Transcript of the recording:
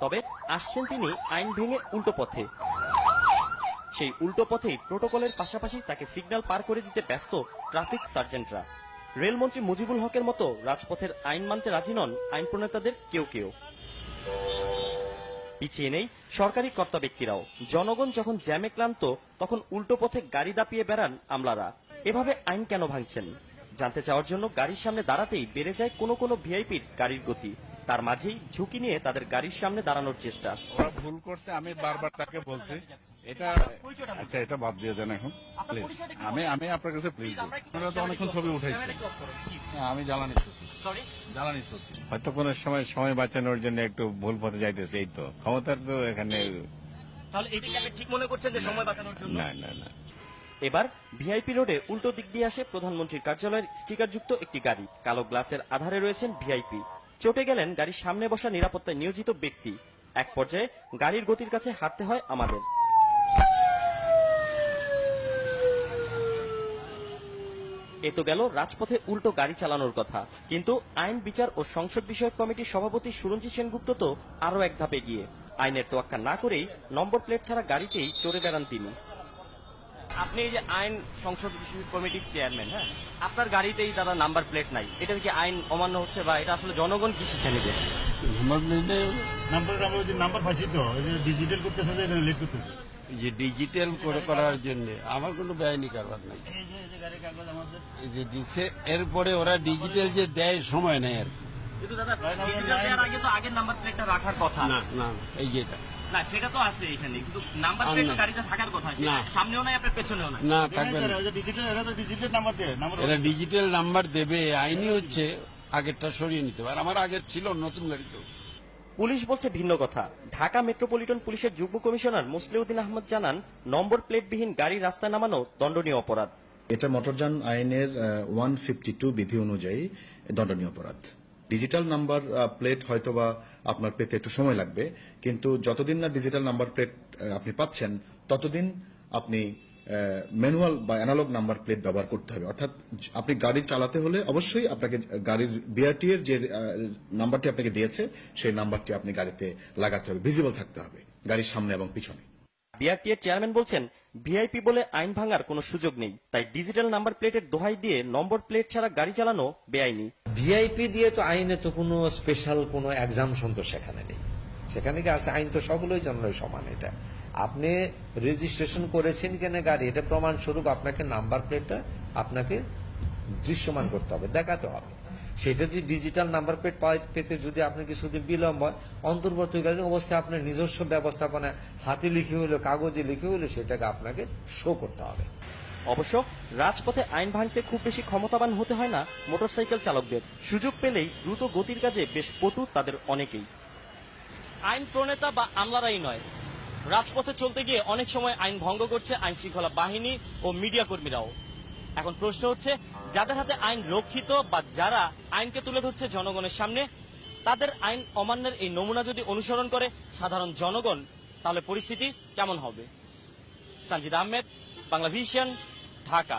তবে আসছেন তিনি আইন ভেঙে উল্টো পথে। সেই উল্টো পথেই প্রোটোকলের পাশাপাশি তাকে সিগন্যাল পার করে দিতে ব্যস্ত ট্রাফিক সার্জেন্টরা। রেলমন্ত্রী মুজিবুল হকের মতো রাজপথের আইন মানতে রাজি নন আইন প্রণেতাদের কেউ কেউ। পিছিয়ে নেই সরকারি কর্তা ব্যক্তিরাও। জনগণ যখন জ্যামে ক্লান্ত, তখন উল্টো পথে গাড়ি দাপিয়ে বেড়ান আমলারা। এভাবে আইন কেন ভাঙছেন? জানতে চাওয়ার জন্য গাড়ির সামনে দাঁড়াতেই বেড়ে যায় কোনো কোনো ভিআইপির গাড়ির গতি। তার মাঝেই ঝুঁকি নিয়ে তাদের গাড়ির সামনে দাঁড়ানোর চেষ্টা। ওরা ভুল করছে আমি বারবার তাকে বলছি। এটা আচ্ছা এটা বাদ দিয়ে দেন এখন। প্লিজ আমি আমি আপনার কাছে প্লিজ আপনারা তো অনেকক্ষণ ছবি উঠাইছেন। হ্যাঁ, আমি জ্বালানি সরি জ্বালানি হয়তো কোনো সময় সময় বাঁচানোর জন্য একটু ভুল পথে যাইতেছে এই তো। ক্ষমতার তো এখানে তাহলে এটাকে আপনি ঠিক মনে করছেন যে সময় বাঁচানোর জন্য? না না না। এবার ভিআইপি রোডে উল্টো দিক দিয়ে আসে প্রধানমন্ত্রীর কার্যালয়ের স্টিকারযুক্ত একটি গাড়ি। কালো গ্লাসের আধারে রয়েছেন ভিআইপি। চটে গেলেন গাড়ির সামনে বসা নিরাপত্তায় নিয়োজিত ব্যক্তি। এক পর্যায়ে গাড়ির গতির কাছে হাঁটতে হয় আমাদের। এ তো গেল রাজপথে উল্টো গাড়ি চালানোর কথা। কিন্তু আইন, বিচার ও সংসদ বিষয়ক কমিটির সভাপতি সুরঞ্জি সেনগুপ্ত তো আরও এক ধাপে গিয়ে আইনের তোয়াক্কা না করেই নম্বর প্লেট ছাড়া গাড়িতেই চড়ে বেড়ান তিনি। আপনি এই যে আইন সংসদ কমিটির চেয়ারম্যান হ্যাঁ? আপনার গাড়িতেই দাদা নাম্বার প্লেট নাই। এটা কি আইন অমান্য হচ্ছে বা এটা আসলে জনগণ কি শিক্ষা নেবে? নাম্বার ডিজিটাল করতেছে লেট করতেছে। যে ডিজিটাল করে করার জন্য আমার কোনো বেআইনি কারবার নাই। এই যে এই যে গাড়ির কাগজ আমাদের। এই যে দিচ্ছে এরপরে ওরা ডিজিটাল যে দেয় সময় নেয় আর কি। কিন্তু দাদা digital দেওয়ার আগে তো আগের নাম্বার প্লেটটা রাখার কথা। না না এই যেটা না সেটা তো আছে এখানে কিন্তু নাম্বার প্লেট না। গাড়িতে থাকার কথা সামনেও নাই আপনার পেছনেও নাই। না থাকবে না। ডিজিটাল এটা তো ডিজিটাল নাম্বার দেয় নাম্বার ডিজিটাল নাম্বার দেবে আইনি হচ্ছে আগেরটা সরিয়ে নিতে হবে। আর আমার আগের ছিল নতুন গাড়ি তো। পুলিশ বলছে ভিন্ন কথা। ঢাকা মেট্রোপলিটন পুলিশের যুগ্ম কমিশনার মুসলিউদ্দিন আহমদ জানান নম্বর প্লেটবিহীন গাড়ি রাস্তায় নামানো দণ্ডনীয় অপরাধ। এটা মোটরযান আইনের ওয়ান ফিফটি টু বিধি অনুযায়ী দণ্ডনীয় অপরাধ। ডিজিটাল নাম্বার প্লেট হয়তোবা আপনার পেতে একটু সময় লাগবে, কিন্তু যতদিন না ডিজিটাল নাম্বার প্লেট আপনি পাচ্ছেন, ততদিন আপনি ম্যানুয়াল বা অ্যানালগ নাম্বার প্লেট ব্যবহার করতে হবে। অর্থাৎ আপনি গাড়ি চালাতে হলে অবশ্যই আপনাকে গাড়ির বিআরটি এর যে নাম্বারটি আপনাকে দিয়েছে, সেই নাম্বারটি আপনি গাড়িতে লাগাতে হবে ভিজিবল থাকতে হবে, গাড়ির সামনে এবং পিছনে। বিআরটি এর চেয়ারম্যান বলছেন ভিআইপি বলে আইন ভাঙার কোনো সুযোগ নেই, তাই ডিজিটাল নাম্বার প্লেটের দোহাই দিয়ে নম্বর প্লেট ছাড়া গাড়ি চালানো বেআইনি। ভিআইপি দিয়ে তো আইনে তো কোনো স্পেশাল কোনো এক্সামশন তো সেখানে নেই। সেখানে কি আছে? আইন তো সকলের জন্যই সমান এটা। আপনি রেজিস্ট্রেশন করেছেন কেন গাড়ি, এটা প্রমাণ স্বরূপ আপনাকে নাম্বার প্লেটটা আপনাকে দৃশ্যমান করতে হবে, দেখাতে হবে। সেটা যে ডিজিটাল নাম্বার প্লেট পেতে যদি আপনি কিছুদিন বিলম্ব হয়, অন্তর্বর্তীকালীন অবস্থায় আপনার নিজস্ব ব্যবস্থাপনা হাতে লিখে হলো কাগজে লিখে হলো সেটাকে আপনাকে শো করতে হবে। অবশ্য রাজপথে আইন ভাঙতে খুব বেশি ক্ষমতাবান হতে হয় না মোটরসাইকেল চালকদের। সুযোগ পেলেই দ্রুত গতির কাজে বেশ পটু তাদের অনেকেই। আইন প্রণেতা বা আমলারাই নয়। রাজপথে চলতে গিয়ে অনেক সময় আইন ভঙ্গ করছে আইন শৃঙ্খলা বাহিনী ও মিডিয়া কর্মীরাও। এখন প্রশ্ন হচ্ছে, যাদের হাতে আইন রক্ষিত বা যারা আইনকে তুলে ধরছে জনগণের সামনে, তাদের আইন অমান্যের এই নমুনা যদি অনুসরণ করে সাধারণ জনগণ, তাহলে পরিস্থিতি কেমন হবে? সঞ্জিদ আহমেদ, বাংলা ভিশন ঢাকা